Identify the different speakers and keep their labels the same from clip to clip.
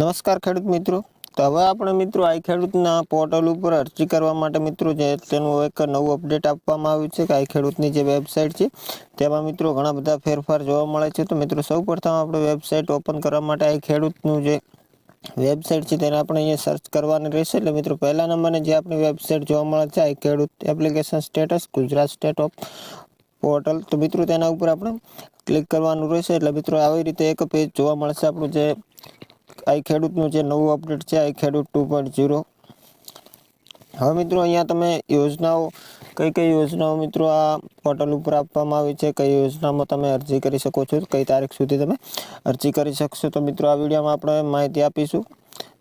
Speaker 1: નમસ્કાર ખેડૂત મિત્રો. તો હવે આપણે મિત્રો આઈ ખેડૂતના પોર્ટલ ઉપર અરજી કરવા માટે મિત્રો જે તેનું એક નવું અપડેટ આપવામાં આવ્યું છે કે આઈ ખેડૂતની જે વેબસાઇટ છે, તેમાં મિત્રો ઘણા બધા ફેરફાર જોવા મળે છે. તો મિત્રો સૌ આપણે વેબસાઇટ ઓપન કરવા માટે આઈ ખેડૂતનું જે વેબસાઇટ છે તેને આપણે અહીંયા સર્ચ કરવાની રહેશે. એટલે મિત્રો પહેલા નંબરને જે આપણી વેબસાઇટ જોવા મળે છે I Khedut application status, Gujarat state of portal. તો મિત્રો તેના ઉપર આપણે ક્લિક કરવાનું રહેશે. એટલે મિત્રો આવી રીતે એક પેજ જોવા મળશે આપણું જે આઈ ખેડૂતનું જે નવું અપડેટ છે આઈ ખેડૂત ટુ પોઈન્ટ ઝીરો. હવે મિત્રો, અહીંયા તમે યોજનાઓ, કઈ કઈ યોજનાઓ મિત્રો આ પોર્ટલ ઉપર આપવામાં આવી છે, કઈ યોજનામાં તમે અરજી કરી શકો છો, કઈ તારીખ સુધી તમે અરજી કરી શકશો, તો મિત્રો આ વિડીયોમાં આપણે માહિતી આપીશું.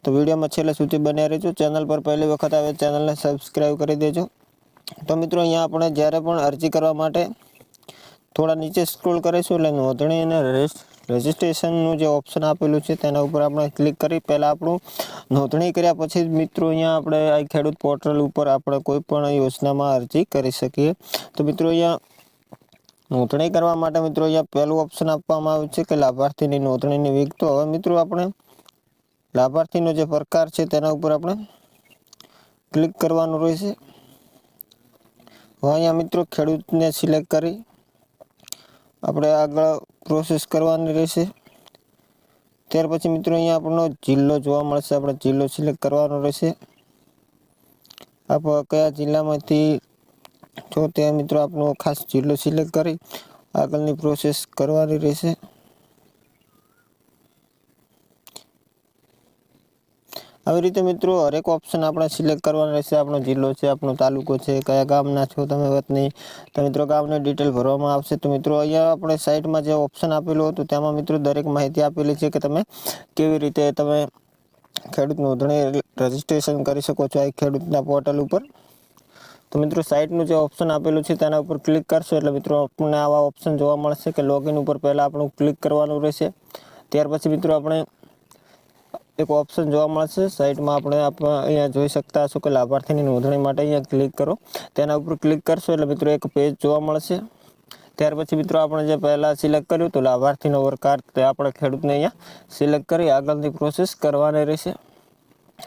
Speaker 1: તો વિડીયોમાં છેલ્લે સુધી બન્યા રહેજો. ચેનલ પર પહેલી વખત આવે ચેનલને સબસ્ક્રાઈબ કરી દેજો. તો મિત્રો, અહીંયા આપણે જ્યારે પણ અરજી કરવા માટે થોડા નીચે સ્ક્રોલ કરીશું, એટલે નોંધણી અને રજિસ્ટ્રેશનનું જે ઓપ્શન આપેલું છે, તેના ઉપર આપણે ક્લિક કરી, પહેલાં આપણું નોંધણી કર્યા પછી જ મિત્રો અહીંયા આપણે આ ખેડૂત પોર્ટલ ઉપર આપણે કોઈ પણ યોજનામાં અરજી કરી શકીએ. તો મિત્રો અહીંયા નોંધણી કરવા માટે મિત્રો અહીંયા પહેલું ઓપ્શન આપવામાં આવ્યું છે કે લાભાર્થીની નોંધણીની વિગતો હવે મિત્રો આપણે લાભાર્થીનો જે પ્રકાર છે, તેના ઉપર આપણે ક્લિક કરવાનું રહેશે. હવે અહીંયા મિત્રો ખેડૂતને સિલેક્ટ કરી આપણે આગળ પ્રોસેસ કરવાની રહેશે. ત્યાર પછી મિત્રો અહીંયા આપણો જિલ્લો જોવા મળશે. આપણે જિલ્લો સિલેક્ટ કરવાનો રહેશે. આપ કયા જિલ્લામાંથી જો તે મિત્રો આપણો ખાસ જિલ્લો સિલેક્ટ કરી આગળની પ્રોસેસ કરવાની રહેશે. આવી રીતે મિત્રો, હરેક ઓપ્શન આપણે સિલેક્ટ કરવાનો રહેશે. આપણો જિલ્લો છે, આપણો તાલુકો છે, કયા ગામના છો તમે વતની તો મિત્રો, ગામની ડિટેલ ભરવામાં આવશે. તો મિત્રો, અહીંયા આપણે સાઇટમાં જે ઓપ્શન આપેલું હતું, તેમાં મિત્રો દરેક માહિતી આપેલી છે કે તમે કેવી રીતે તમે ખેડૂત નોંધણી રજિસ્ટ્રેશન કરી શકો છો આ ખેડૂતના પોર્ટલ ઉપર. તો મિત્રો સાઇટનું જે ઓપ્શન આપેલું છે, તેના ઉપર ક્લિક કરશો એટલે મિત્રો, આપણને આવા ઓપ્શન જોવા મળશે કે લોગિન ઉપર પહેલાં આપણું ક્લિક કરવાનું રહેશે. ત્યાર પછી મિત્રો, આપણે એક ઓપ્શન જોવા મળશે. આપણે આપણે અહીંયા જોઈ શકતા હશો કે લાભાર્થીની નોંધણી માટે અહીંયા ક્લિક કરો. તેના ઉપર ક્લિક કરશો એટલે મિત્રો એક પેજ જોવા મળશે. ત્યાર પછી મિત્રો આપણે જે પહેલાં સિલેક્ટ કર્યું તો લાભાર્થીનો વર્કાર તે આપણે ખેડૂતને અહીંયા સિલેક્ટ કરી આગળની પ્રોસેસ કરવાની રહેશે.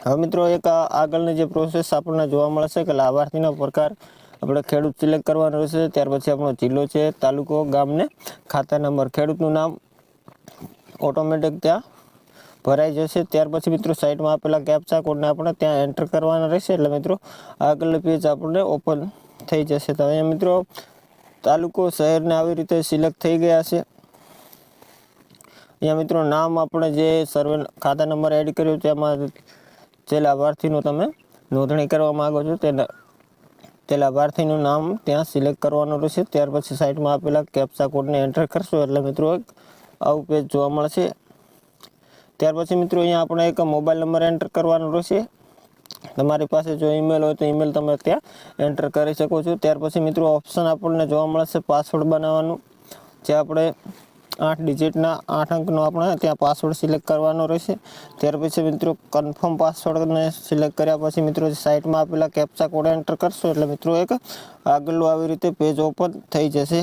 Speaker 1: હવે મિત્રો એક આગળની જે પ્રોસેસ આપણને જોવા મળશે કે લાભાર્થીનો પ્રકાર આપણે ખેડૂત સિલેક્ટ કરવાનો રહેશે. ત્યાર પછી આપણો જિલ્લો છે, તાલુકો, ગામને ખાતા નંબર, ખેડૂતનું નામ ઓટોમેટિક ત્યાં ભરાઈ જશે. ત્યાર પછી મિત્રો સાઈડમાં આપેલા કેપ્ચા કોડને આપણે ત્યાં એન્ટર કરવાના રહેશે. એટલે મિત્રો આગળ પેજ આપણને ઓપન થઈ જશે. તો અહીંયા મિત્રો તાલુકો શહેરને આવી રીતે સિલેક્ટ થઈ ગયા છે. અહીંયા મિત્રો નામ આપણે જે સર્વે ખાતા નંબર એડ કર્યો તેમાં જે લાભાર્થીનું તમે નોંધણી કરવા માગો છો તેના તે લાભાર્થીનું નામ ત્યાં સિલેક્ટ કરવાનું રહેશે. ત્યાર પછી સાઇટમાં આપેલા કેપ્સા કોડને એન્ટર કરશો. એટલે મિત્રો એક આવું પેજ જોવા મળશે. ત્યાર પછી મિત્રો અહીંયા આપણે એક મોબાઈલ નંબર એન્ટર કરવાનો રહેશે. તમારી પાસે જો ઈમેલ હોય તો ઈમેલ તમે ત્યાં એન્ટર કરી શકો છો. ત્યાર પછી મિત્રો ઓપ્શન આપણને જોવા મળશે પાસવર્ડ બનાવવાનું. જે આપણે આઠ ડિજિટના આઠ અંકનો આપણે ત્યાં પાસવર્ડ સિલેક્ટ કરવાનો રહેશે. ત્યાર પછી મિત્રો કન્ફર્મ પાસવર્ડને સિલેક્ટ કર્યા પછી મિત્રો સાઇટમાં આપેલા કેપ્ચા કોડ એન્ટર કરશો એટલે મિત્રો એક આગળનું આવી રીતે પેજ ઓપન થઈ જશે.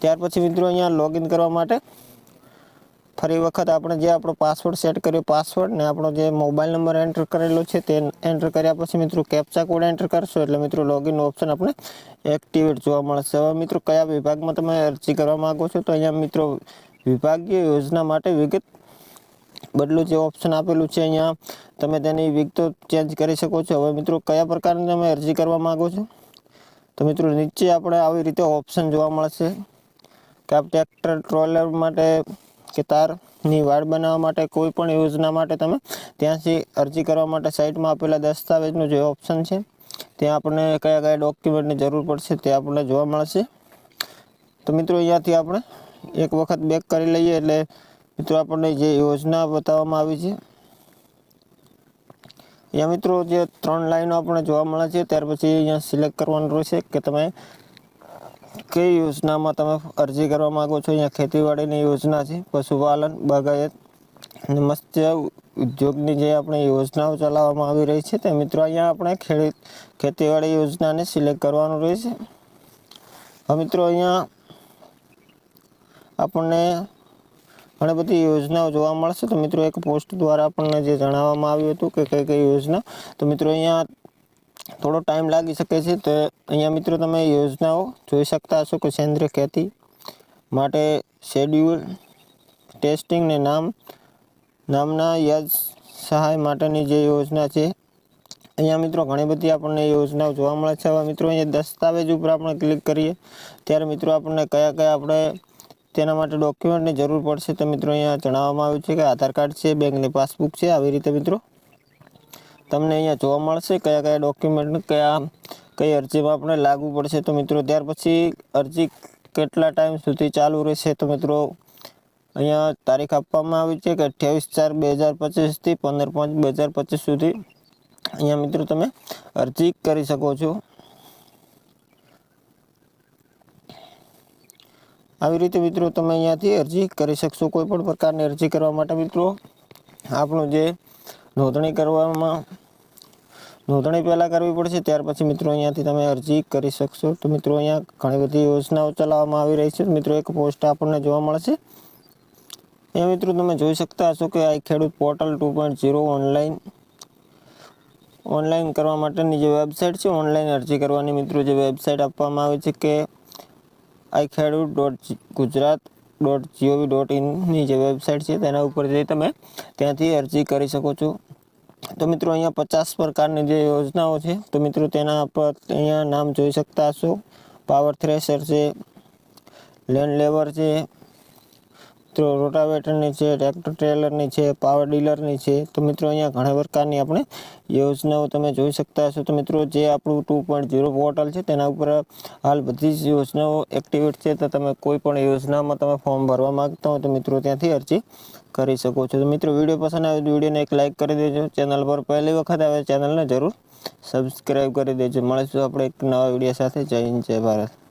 Speaker 1: ત્યાર પછી મિત્રો અહીંયા લોગિન કરવા માટે ફરી વખત આપણે જે આપણો પાસવર્ડ સેટ કર્યો પાસવર્ડ ને આપણો જે મોબાઈલ નંબર એન્ટર કરેલો છે તે એન્ટર કર્યા પછી મિત્રો કેપ્ચા કોડ એન્ટર કરશો એટલે મિત્રો લોગિન ઓપ્શન આપણે એક્ટિવેટ જોવા મળશે. હવે મિત્રો કયા વિભાગમાં તમે અરજી કરવા માગો છો? તો અહીંયા મિત્રો વિભાગીય યોજના માટે વિગત બદલું જે ઓપ્શન આપેલું છે અહીંયા, તમે તેની વિગતો ચેન્જ કરી શકો છો. હવે મિત્રો કયા પ્રકારની તમે અરજી કરવા માગો છો? તો મિત્રો નીચે આપણે આવી રીતે ઓપ્શન જોવા મળશે. કે આપ ટ્રેક્ટર ટ્રોલર માટે કે તારની વાડ બનાવવા માટે કોઈ પણ યોજના માટે તમે ત્યાંથી અરજી કરવા માટે સાઇટમાં આપેલા દસ્તાવેજનું જે ઓપ્શન છે, ત્યાં આપણને કયા કયા ડોક્યુમેન્ટની જરૂર પડશે તે આપણને જોવા મળશે. તો મિત્રો, અહીંયાથી આપણે એક વખત બેક કરી લઈએ એટલે મિત્રો, આપણને જે યોજના બતાવવામાં આવી છે. અહીંયા મિત્રો, જે ત્રણ લાઈનો આપણને જોવા મળે છે, ત્યાર પછી અહીંયા સિલેક્ટ કરવાનું રહેશે કે તમે કઈ યોજનામાં તમે અરજી કરવા માગો છો? અહીંયા ખેતીવાડીની યોજના છે, પશુપાલન, બાગાયત મત્સ્ય ઉદ્યોગની જે આપણે યોજનાઓ ચલાવવામાં આવી રહી છે તે મિત્રો અહીંયા આપણે ખેડૂત ખેતીવાડી યોજનાને સિલેક્ટ કરવાનું રહેશે. હવે મિત્રો અહીંયા આપણને ઘણી બધી યોજનાઓ જોવા મળશે. તો મિત્રો એક પોસ્ટ દ્વારા આપણને જે જણાવવામાં આવ્યું હતું કે કઈ કઈ યોજના. તો મિત્રો અહીંયા થોડો ટાઈમ લાગી શકે છે તો અહીંયા મિત્રો તમે યોજનાઓ જોઈ શકતા હશો કે સેન્દ્રિય ખેતી માટે શેડ્યુલ ટેસ્ટિંગ ને નામ, નામના યાદ સહાય માટેની જે યોજના છે. અહીંયા મિત્રો ઘણી બધી આપણને યોજનાઓ જોવા મળે છે. હવે મિત્રો અહીંયા દસ્તાવેજ ઉપર આપણે ક્લિક કરીએ, ત્યારે મિત્રો આપણને કયા કયા આપણે તેના માટે ડોક્યુમેન્ટની જરૂર પડશે તો મિત્રો અહીંયા જણાવવામાં આવ્યું છે કે આધાર કાર્ડ છે, બેંકની પાસબુક છે, આવી રીતે મિત્રો તમને અહીંયા જોવા મળશે કયા કયા ડોક્યુમેન્ટ કયા કઈ અરજીમાં આપણે લાગુ પડશે. તો મિત્રો, ત્યાર પછી અરજી કેટલા ટાઈમ સુધી ચાલુ રહેશે? તો મિત્રો, અહીંયા તારીખ આપવામાં આવી છે કે અઠ્યાવીસ ચાર બે હજાર પચીસથી પંદર પાંચ બે હજાર પચીસ સુધી અહીંયા મિત્રો તમે અરજી કરી શકો છો. આવી રીતે મિત્રો તમે અહીંયાથી અરજી કરી શકશો કોઈ પણ પ્રકારની અરજી કરવા માટે મિત્રો. આપણું જે નોંધણી કરવામાં નોંધણી પહેલાં કરવી પડશે. ત્યાર પછી મિત્રો અહીંયાથી તમે અરજી કરી શકશો. તો મિત્રો અહીંયા ઘણી બધી યોજનાઓ ચલાવવામાં આવી રહી છે. મિત્રો એક પોસ્ટ આપણને જોવા મળશે. એ મિત્રો તમે જોઈ શકતા હશો કે આ Khedut portal two point zero online online કરવા માટેની જે વેબસાઇટ છે, ઓનલાઈન અરજી કરવાની મિત્રો જે વેબસાઇટ આપવામાં આવે છે કે I Khedut dot Gujarat dot GOV dot ઇનની જે વેબસાઇટ છે, તેના ઉપર જઈ તમે ત્યાંથી અરજી કરી શકો છો. તો મિત્રો અહીંયા પચાસ પ્રકારની જે યોજનાઓ છે, તો મિત્રો તેના પર અહીંયા નામ જોઈ શકતા હશો. પાવર થ્રેશર છે લેન્ડ લેવર છે તો રોટાવેટરની છે, ટ્રેક્ટર ટ્રેલરની છે, પાવર ડીલરની છે. તો મિત્રો, અહીંયા ઘણા પ્રકારની આપણે યોજનાઓ તમે જોઈ શકતા હશો. તો મિત્રો, જે આપણું ટુ પોઈન્ટ ઝીરો પોર્ટલ છે, તેના ઉપર હાલ બધી જ યોજનાઓ એક્ટિવેટ છે. તો તમે કોઈ પણ યોજનામાં તમે ફોર્મ ભરવા માંગતા હો, તો મિત્રો, ત્યાંથી અરજી કરી શકો છો. તો મિત્રો, વીડિયો પસંદ આવે તો વિડીયોને એક લાઇક કરી દેજો. ચેનલ પર પહેલી વખત આવે ચેનલને જરૂર સબસ્ક્રાઈબ કરી દેજો. મળીશું આપણે એક નવા વીડિયો સાથે. જય હિન્દ, જય ભારત.